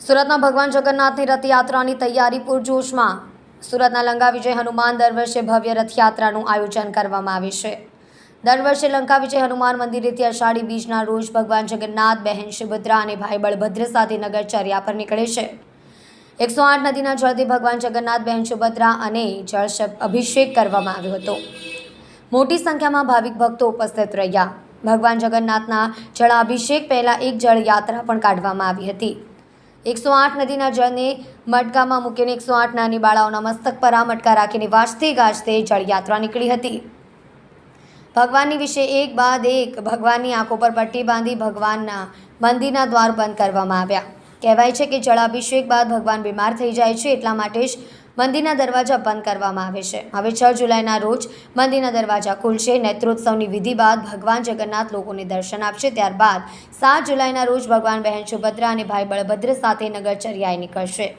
સુરતના ભગવાન જગન્નાથની રથયાત્રાની તૈયારી પૂરજોશમાં સુરતના લંકા વિજય હનુમાન દર વર્ષે ભવ્ય રથયાત્રાનું આયોજન કરવામાં આવે છે. દર વર્ષે લંકા વિજય હનુમાન મંદિરેથી અષાઢી બીજના રોજ ભગવાન જગન્નાથ, બહેન સુભદ્રા અને ભાઈ બળભદ્ર સાથે નગરચર્યા પર નીકળે છે. એકસો આઠ નદીના જળથી ભગવાન જગન્નાથ, બહેન સુભદ્રા અને જળ અભિષેક કરવામાં આવ્યો હતો. મોટી સંખ્યામાં ભાવિક ભક્તો ઉપસ્થિત રહ્યા. ભગવાન જગન્નાથના જળાભિષેક પહેલાં એક જળયાત્રા પણ કાઢવામાં આવી હતી. એકસો આઠ નદીના જળને મટકામાં મૂકીને એકસો આઠ નાની બાળાઓના મસ્તક પર આ મટકા રાખીને વાજતે ગાજતે જળયાત્રા નીકળી હતી. ભગવાનની વિશે એક બાદ એક ભગવાનની આંખો પર પટ્ટી બાંધી ભગવાનના મંદિરના દ્વાર બંધ કરવામાં આવ્યા. કહેવાય છે કે જળાભિષેક બાદ ભગવાન બીમાર થઈ જાય છે એટલા માટે જ મંદિરના દરવાજા બંધ કરવામાં આવે છે. હવે છ જુલાઈના રોજ મંદિરના દરવાજા ખુલશે. નેત્રોત્સવની વિધિ બાદ ભગવાન જગન્નાથ લોકોને દર્શન આપશે. ત્યારબાદ સાત જુલાઈના રોજ ભગવાન બહેન સુભદ્રા અને ભાઈ બળભદ્ર સાથે નગરચર્યાએ નીકળશે.